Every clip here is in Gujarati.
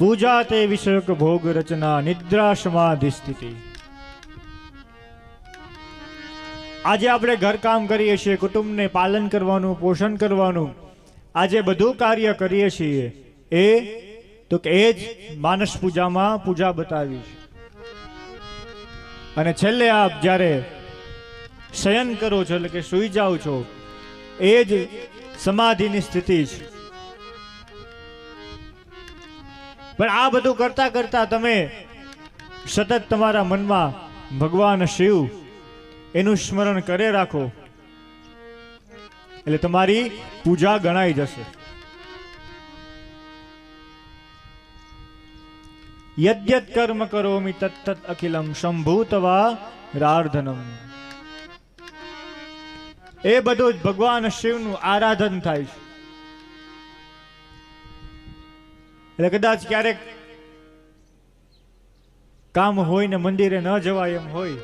પૂજા તે વિષયક ભોગ રચના નિદ્રા સમાધિ સ્થિતિ આજે આપણે ઘરકામ કરીએ છીએ, કુટુંબને પાલન કરવાનું, પોષણ કરવાનું. આજે બધું કાર્ય કરીએ છીએ. એ, તો કે એ જ માનસ પૂજામાં પૂજા બતાવી છે અને છેલ્લે આપ જ્યારે શયન કરો છો, એટલે કે સૂઈ જાઓ છો, એ જ સમાધિની સ્થિતિ છે. પણ આ બધું કરતા કરતા તમે સતત તમારા મનમાં ભગવાન શિવ એનું સ્મરણ કરે રાખો. એટલે તમારી પૂજા ગણાઈ જશે. યદ્યત કર્મ કરોમિ તત્ત અખિલમ સંભૂતવા રાર્ધનમ. એ બધું જ ભગવાન શિવનું આરાધન થાય છે. એટલે કદાચ ક્યારેક કામ હોય ને મંદિરે ન જવાય એમ હોય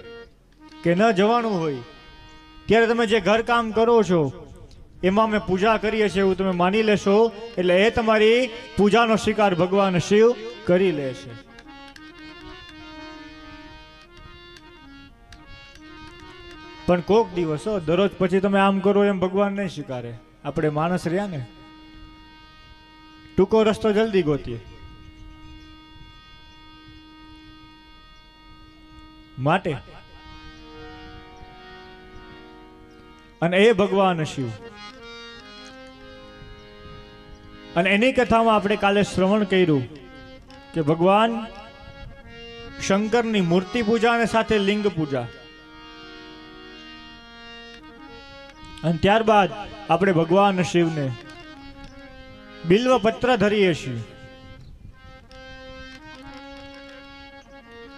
કે ન જવાનું હોય, ત્યારે તમે જે ઘર કામ કરો છો, એમાં અમે પૂજા કરીએ છીએ એવું તમે માની લેશો, એટલે એ તમારી પૂજાનો શિકાર ભગવાન શિવ કરી લે છે. પણ કોક દિવસ, દરરોજ પછી તમે આમ કરો એમ ભગવાન નહીં સ્વીકારે આપણે માણસ રહ્યા ને ટૂંકો રસ્તો જલ્દી ગોતીએ. માટે. અને એ ભગવાન શિવ. અને એની કથામાં આપણે કાલે શ્રવણ કર્યું કે ભગવાન શંકરની મૂર્તિ પૂજા અને સાથે લિંગ પૂજા. અને ત્યારબાદ આપણે ભગવાન શિવને બિલ્વ પત્ર ધરીએ છીએ.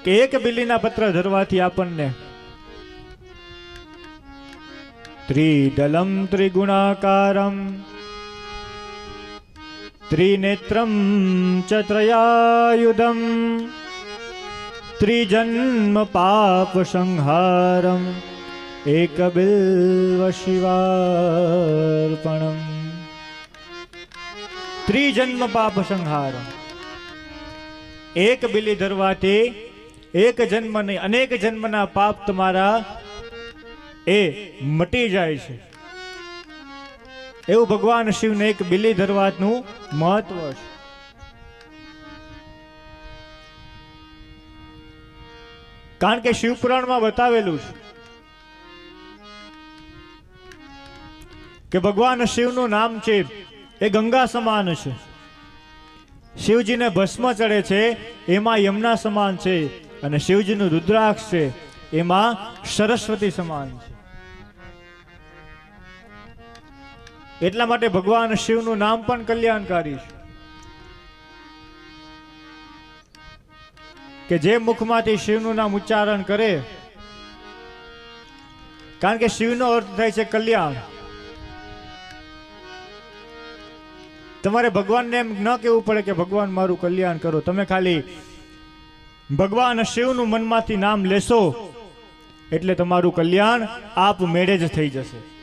કે એક બિલીના પત્ર ધરવાથી આપણને ત્રિદલમ ત્રિગુણાકારમ, ત્રિનેત્રમ ચ ત્રયાયુધમ ત્રિજન્મ પાપ સંહારમ એક બિલ્વ શિવાર્પણમ ત્રિજન્મ પાપ સંહાર. એક બિલી ધરવાથી એક જન્મ નહીં અનેક જન્મના પાપ તમારા એ મટી જાય છે. એવું ભગવાન શિવને એક બિલી ધરવાતનું મહત્વ છે. કારણ કે શિવપુરાણમાં બતાવેલું છે કે ભગવાન શિવનું નામ છે એ ગંગા સમાન છે. શિવજીને ભસ્મ ચડે છે, એમાં યમુના સમાન છે અને શિવજીનું રુદ્રાક્ષ છે, એમાં સરસ્વતી સમાન છે. એટલા માટે ભગવાન શિવનું નામ પણ કલ્યાણકારી છે. કે જે મુખમાંથી શિવનું નામ ઉચ્ચારણ કરે, કારણ કે શિવનો અર્થ થાય છે કલ્યાણ. તમારે ભગવાનને એમ ન કહેવું પડે કે ભગવાન મારું કલ્યાણ કરો. તમે ખાલી ભગવાન શિવનું મનમાંથી નામ લેશો એટલે તમારું કલ્યાણ આપ મેળે જ થઈ જશે.